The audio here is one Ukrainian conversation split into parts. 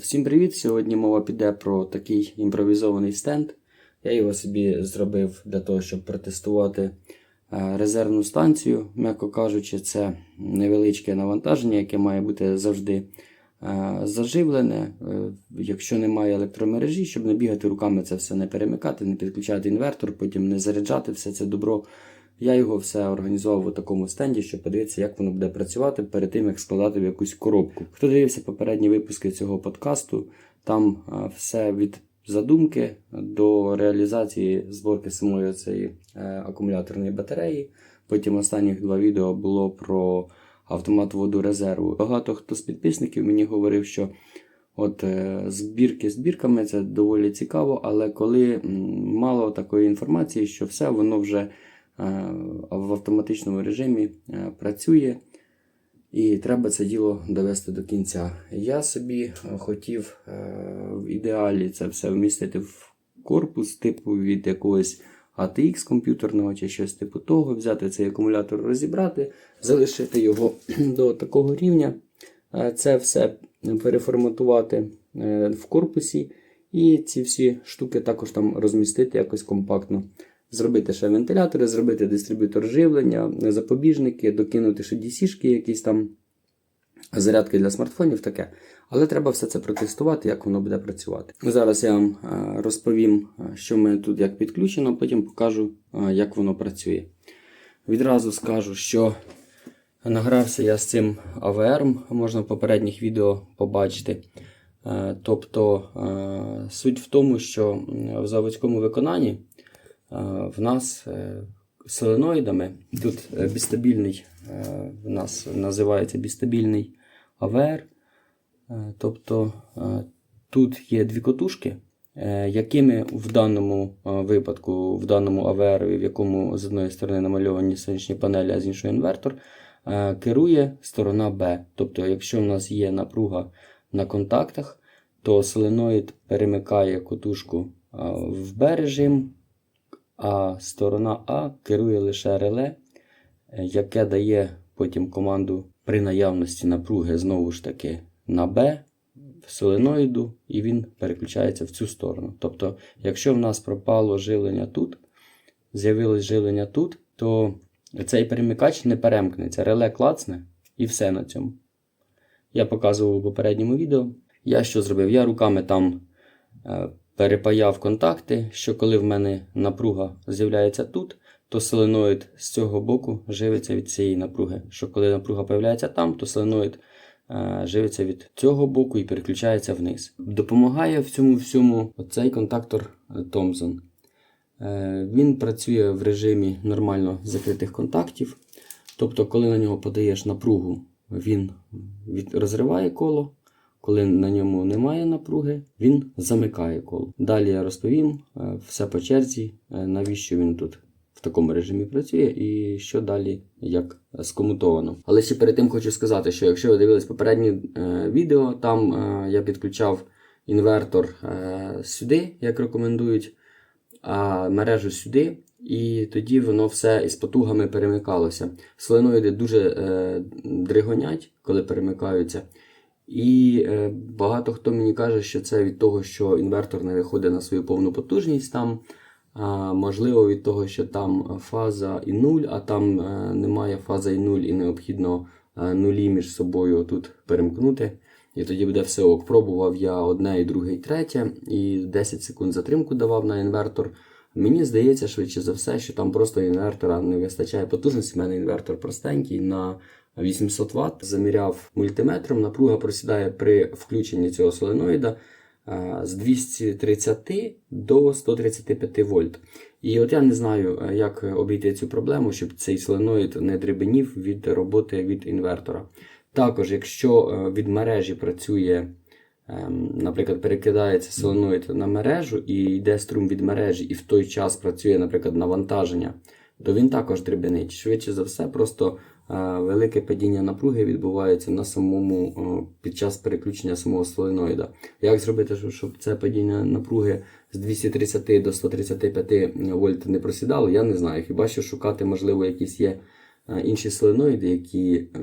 Всім привіт! Сьогодні мова піде про такий імпровізований стенд. Я його собі зробив для того, щоб протестувати е, резервну станцію. М'яко кажучи, це невеличке навантаження, яке має бути завжди е, заживлене. Е, Якщо немає електромережі, щоб не бігати руками, це все не перемикати, не підключати інвертор, потім не заряджати все це добро. Я його все організував у такому стенді, щоб подивитися, як воно буде працювати перед тим, як складати в якусь коробку. Хто дивився попередні випуски цього подкасту, там все від задумки до реалізації зборки самої цієї е, акумуляторної батареї. Потім останніх два відео було про автомат воду резерву. Багато хто з підписників мені говорив, що От е, збірки збірками це доволі цікаво, але коли мало такої інформації, що все воно вже в автоматичному режимі е, працює, і треба це діло довести до кінця. Я собі е, хотів е, в ідеалі це все вмістити в корпус, типу від якогось ATX комп'ютерного чи щось типу того, взяти цей акумулятор, розібрати, залишити його до такого рівня. Е, Це все переформатувати е, в корпусі, і ці всі штуки також там розмістити якось компактно. Зробити ще вентилятори, зробити дистриб'ютор живлення, запобіжники, докинути ще DC-шки, якісь там зарядки для смартфонів, таке. Але треба все це протестувати, як воно буде працювати. Зараз я вам е, розповім, е, що в мене тут як підключено, потім покажу, е, як воно працює. Відразу скажу, що награвся я з цим AVR, можна в попередніх відео побачити. Тобто суть в тому, що в заводському виконанні в нас е, соленоїдами, тут е, бістабільний, е, в нас називається бістабільний АВР. Тобто тут є дві котушки, якими в даному випадку, в даному АВР, в якому з одної сторони намальовані сонячні панелі, а з іншої інвертор, керує сторона Б. Тобто, якщо в нас є напруга на контактах, то соленоїд перемикає котушку в Б режим, а сторона А керує лише реле, е, яке дає потім команду при наявності напруги знову ж таки на Б соленоїду, і він переключається в цю сторону. Тобто, якщо в нас пропало живлення тут, з'явилось живлення тут, то цей перемикач не перемкнеться, реле клацне і все на цьому. Я показував у попередньому відео. Я що зробив? Я руками там е, перепаяв контакти, що коли в мене напруга з'являється тут, то соленоїд з цього боку живиться від цієї напруги. Що коли напруга з'являється там, то соленоїд е, живиться від цього боку і переключається вниз. Допомагає в цьому всьому оцей контактор Thomson. Е, Він працює в режимі нормально закритих контактів. Тобто, коли на нього подаєш напругу, він розриває коло. Коли на ньому немає напруги, він замикає коло. Далі я розповім е, все по черзі, е, навіщо він тут в такому режимі працює і що далі як скомутовано. Але ще перед тим хочу сказати, що якщо ви дивились попередні е, відео, там я підключав інвертор сюди, як рекомендують, а мережу сюди. І тоді воно все із потугами перемикалося. Соленоїди дуже дригонять, коли перемикаються. І е, багато хто мені каже, що це від того, що інвертор не виходить на свою повну потужність там. Можливо, від того, що там фаза і нуль, а там е, немає фаза і нуль, і необхідно е, нулі між собою тут перемкнути. І тоді буде все ок. Пробував я одне, і друге, і третє, і 10 секунд затримку давав на інвертор. Мені здається, швидше за все, що там просто інвертора не вистачає потужності. У мене інвертор простенький на 800 Вт. Заміряв мультиметром. Напруга просідає при включенні цього соленоїда з 230 до 135 вольт. І от я не знаю, е, як обійти цю проблему, щоб цей соленоїд не дребенів від роботи від інвертора. Також, якщо е, від мережі працює ем, наприклад, перекидається соленоїд на мережу і йде струм від мережі, і в той час працює, наприклад, навантаження, то він також дрібенить. Швидше за все, просто велике падіння напруги відбувається на самому під час переключення самого соленоїда. Як зробити, щоб- щоб це падіння напруги з 230 до 135 вольт не просідало, я не знаю. Хіба що шукати, можливо, якісь є е, інші соленоїди, які, е,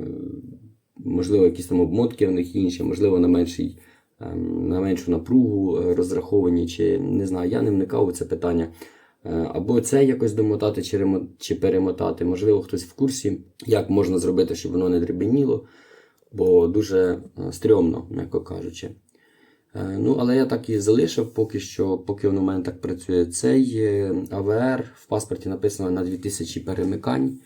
можливо, якісь там обмотки в них інші, можливо, на меншій ем, на меншу напругу е, розраховані, чи не знаю, я не вникав у це питання. Е, Або це якось домотати чи, ремо- чи перемотати. Можливо, хтось в курсі, як можна зробити, щоб воно не дребеніло, бо дуже е, стрьомно, м'яко кажучи. Е, Ну, але я так і залишив поки що, поки воно в мене так працює. Цей АВР в паспорті написано на 2000 перемикань.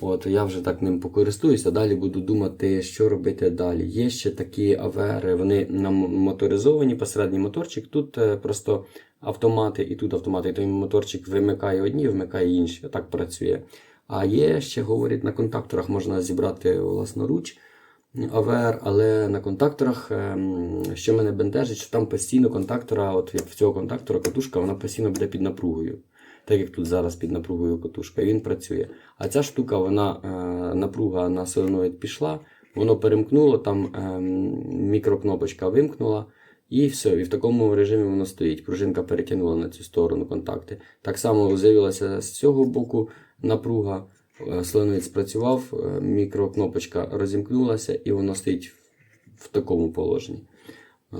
От, я вже так ним покористуюся, далі буду думати, що робити далі. Є ще такі АВР, вони нам моторизовані, посередній моторчик. Тут е, просто автомати і тут автомати. І той моторчик вимикає одні, вмикає інші. Так працює. А є ще, говорять, на контакторах можна зібрати власноруч. АВР, але на контакторах, ем, що мене бентежить, що там постійно контактора, от як в цього контактора катушка, вона постійно буде під напругою. Так як тут зараз під напругою катушка, він працює. А ця штука, вона е, напруга на соленоїд пішла, воно перемкнуло, там ем, мікрокнопочка вимкнула, і все. І в такому режимі воно стоїть. Пружинка перетягнула на цю сторону контакти. Так само з'явилася з цього боку напруга. Е, Соленоїд спрацював, е, мікрокнопочка розімкнулася, і воно стоїть в такому положенні.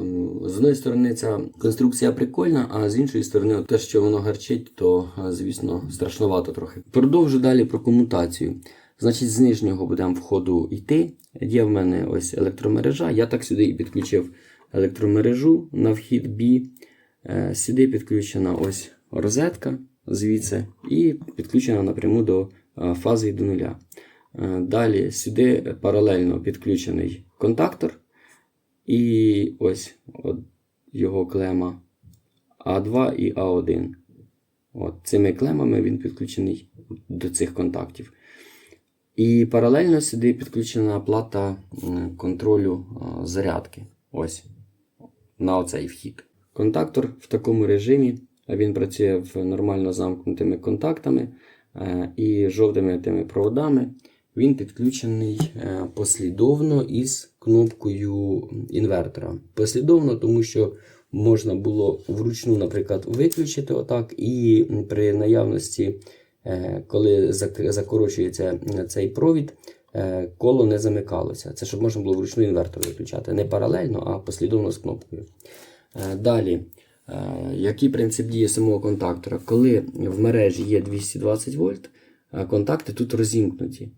Ем, З однієї сторони, ця конструкція прикольна, а з іншої сторони, те, що воно гарчить, то, е, звісно, страшновато трохи. Продовжу далі про комутацію. Значить, з нижнього будемо входу йти. Є в мене ось електромережа. Я так сюди і підключив електромережу на вхід B. Е, Сюди підключена ось розетка звідси, і підключена напряму до е, фази і до нуля. Далі сюди паралельно підключений контактор. І ось от його клема А2 і А1. От Цими клемами він підключений до цих контактів. І паралельно сюди підключена плата контролю зарядки. Ось на оцей вхід. Контактор в такому режимі він працює в нормально замкнутими контактами е, і жовтими тими проводами. Він підключений е, послідовно із кнопкою інвертора. Послідовно, тому що можна було вручну, наприклад, виключити отак, і при наявності, е, коли закорочується цей провід, е, коло не замикалося. Це щоб можна було вручну інвертор виключати. Не паралельно, а послідовно з кнопкою. Е, Далі, який принцип дії самого контактора? Коли в мережі є 220 вольт, контакти тут розімкнуті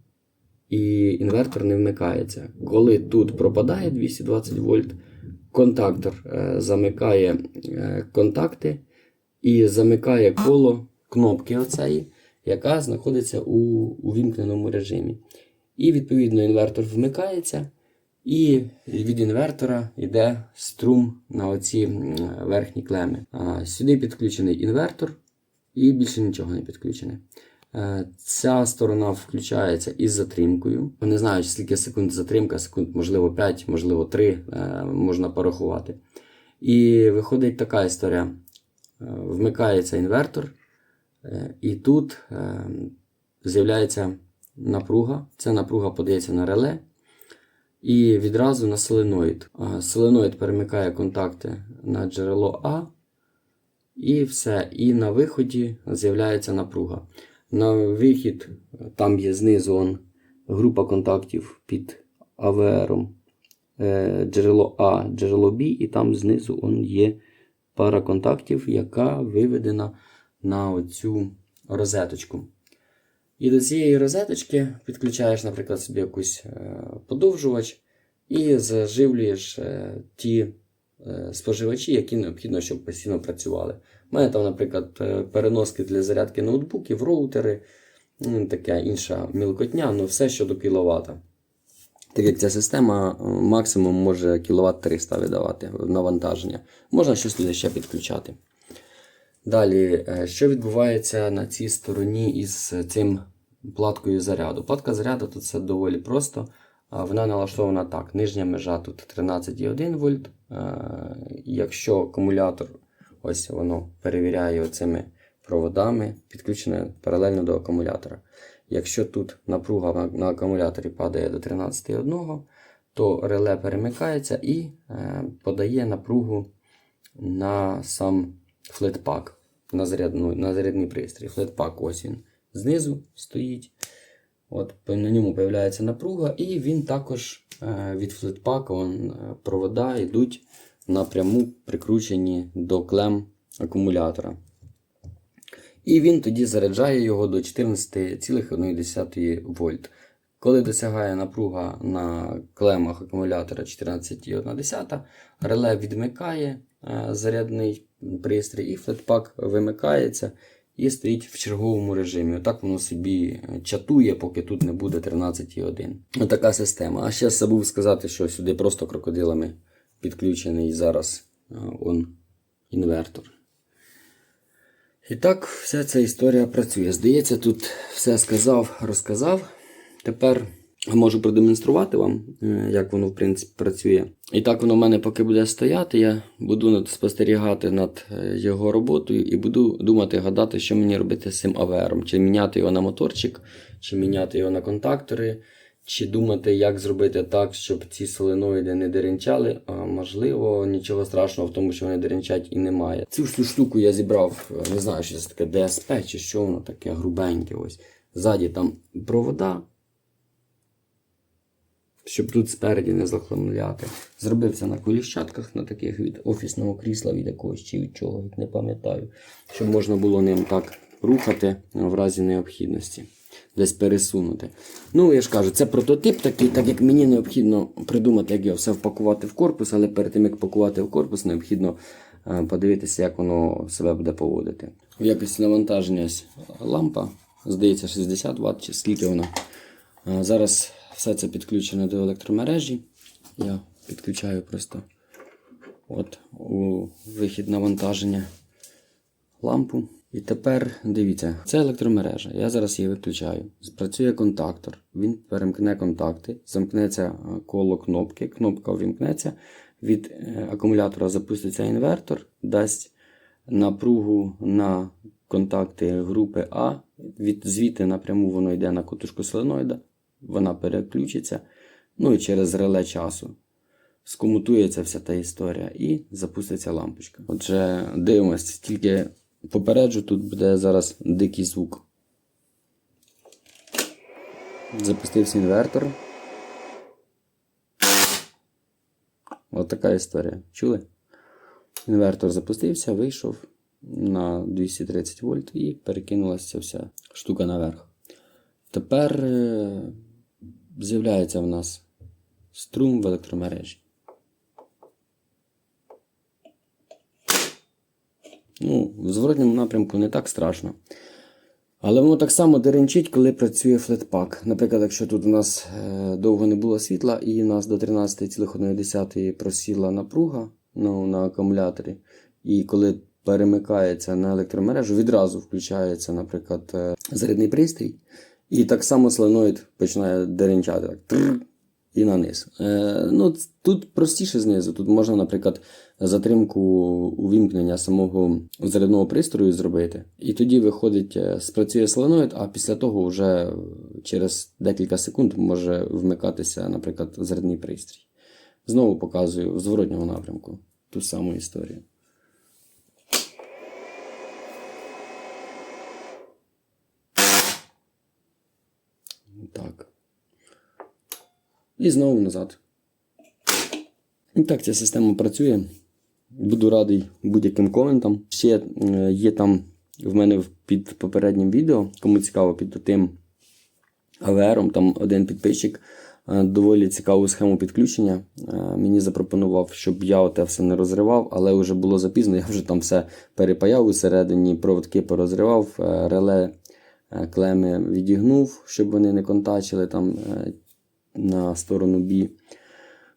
і інвертор не вмикається. Коли тут пропадає 220 вольт, контактор е, замикає е, контакти і замикає коло кнопки оцеї, яка знаходиться у увімкненому режимі. І відповідно інвертор вмикається, і від інвертора йде струм на оці верхні клеми. Сюди підключений інвертор, і більше нічого не підключене. Е, Ця сторона включається із затримкою. Не знаю, скільки секунд затримка, секунд, можливо, 5, можливо, 3, можна порахувати. І виходить така історія: Е, вмикається інвертор, е, і тут е, з'являється напруга. Ця напруга подається на реле. І відразу на соленоїд. Соленоїд перемикає контакти на джерело А, і все. І на виході з'являється напруга. На вихід там є знизу он, група контактів під АВРом. Е, джерело А, джерело Б, і там знизу он є пара контактів, яка виведена на оцю розеточку. І до цієї розеточки підключаєш, наприклад, собі якусь е, подовжувач і заживлюєш е, ті споживачі, які необхідно, щоб постійно працювали. У мене там, наприклад, е, переноски для зарядки ноутбуків, роутери, таке інша мілкотня, ну все що до кіловата. Так як ця система е, максимум може кіловат 300 видавати навантаження. Можна щось туди ще підключати. Далі, е, що відбувається на цій стороні із цим платкою заряду? Платка заряду тут все доволі просто. Вона налаштована так. Нижня межа тут 13,1 вольт. Е, Якщо акумулятор, ось воно перевіряє оцими проводами, підключене паралельно до акумулятора. Якщо тут напруга на, акумуляторі падає до 13,1, то реле перемикається і е, подає напругу на сам флетпак, на, зарядну, на зарядний пристрій. Флетпак ось він знизу стоїть. От, на ньому з'являється напруга, і він також е, від флетпака е, провода йдуть напряму прикручені до клем акумулятора. І він тоді заряджає його до 14,1 вольт. Коли досягає напруга на клемах акумулятора 14,1, реле відмикає е, зарядний пристрій, і флетпак вимикається і стоїть в черговому режимі. Отак воно собі чатує, поки тут не буде 13,1. Отака система. А ще забув сказати, що сюди просто крокодилами підключений зараз е, он, інвертор. І так, вся ця історія працює. Здається, тут все сказав, розказав. Тепер можу продемонструвати вам, е, як воно в принципі працює. І так воно в мене поки буде стояти, я буду спостерігати над е, його роботою і буду думати, гадати, що мені робити з цим АВРом. Чи міняти його на моторчик, чи міняти його на контактори, чи думати, як зробити так, щоб ці соленоїди не деренчали. А можливо, нічого страшного в тому, що вони деренчать і немає. Цю ж штуку я зібрав, е, не знаю, що це таке ДСП, чи що воно таке грубеньке. Ось. Ззаді там провода, щоб тут спереді не захламляти. Зробив це на коліщатках, на таких від офісного крісла, від якогось чи від чого, не пам'ятаю. Щоб можна було ним так рухати в разі необхідності. Десь пересунути. Ну, я ж кажу, це прототип такий, так як мені необхідно придумати, як його все впакувати в корпус, але перед тим, як пакувати в корпус, необхідно е, подивитися, як воно себе буде поводити. В якості навантаження лампа, здається, 60 Вт, чи скільки вона. Е, Зараз все це підключено до електромережі. Я підключаю просто от у вихід навантаження лампу. І тепер дивіться, це електромережа. Я зараз її виключаю. Спрацює контактор. Він перемкне контакти, замкнеться е, коло кнопки. Кнопка увімкнеться. Від е, акумулятора запуститься інвертор, дасть напругу на контакти групи А. Від звідти напряму воно йде на котушку соленоїда. Вона переключиться. Ну і через реле часу скомутується вся та історія і запуститься лампочка. Отже, дивимось, тільки попереджу, тут буде зараз дикий звук. Запустився інвертор. От така історія. Чули? Інвертор запустився, вийшов на 230 вольт і перекинулася вся штука наверх. Тепер е, з'являється в нас струм в електромережі. Ну, в зворотньому напрямку не так страшно. Але воно так само деренчить, коли працює флетпак. Наприклад, якщо тут у нас е, довго не було світла, і у нас до 13,1 просіла напруга ну, на акумуляторі, і коли перемикається на електромережу, відразу включається, наприклад, е, зарядний пристрій, і так само соленоїд починає деренчати. Так, тррр, і на низ. Е, ну, тут простіше знизу. Тут можна, наприклад, затримку увімкнення самого зарядного пристрою зробити. І тоді виходить, е, спрацює соленоїд, а після того вже через декілька секунд може вмикатися, наприклад, зарядний пристрій. Знову показую в зворотньому напрямку ту саму історію. Так. І знову назад. І так ця система працює. Буду радий будь-яким коментам. Ще е, є там в мене під попереднім відео, кому цікаво під тим АВРом, там один підписчик е, доволі цікаву схему підключення. Е, Мені запропонував, щоб я оте все не розривав, але вже було запізно, я вже там все перепаяв усередині, проводки порозривав, реле клеми відігнув, щоб вони не контачили там на сторону B.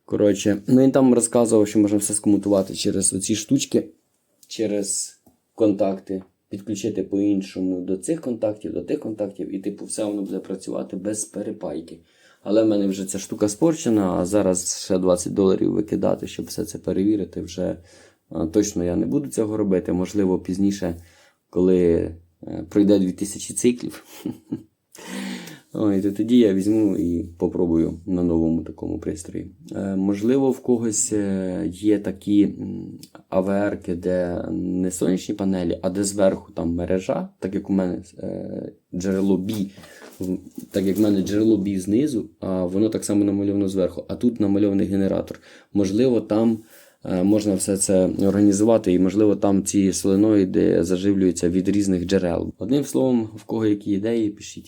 Коротше, ну він там розказував, що можна все скомутувати через оці штучки, через контакти, підключити по-іншому до цих контактів, до тих контактів, і типу все воно буде працювати без перепайки. Але в мене вже ця штука спорчена, а зараз ще 20 доларів викидати, щоб все це перевірити. Вже точно я не буду цього робити. Можливо, пізніше, коли е, пройде 2000 циклів. Ой, то тоді я візьму і попробую на новому такому пристрої. Е, можливо, в когось е, є такі АВРки, де не сонячні панелі, а де зверху там мережа, так як у мене е, джерело B, так як в мене джерело B знизу, а воно так само намальовано зверху, а тут намальований генератор. Можливо, там можна все це організувати, і, можливо, там ці соленоїди заживлюються від різних джерел. Одним словом, в кого які ідеї, пишіть.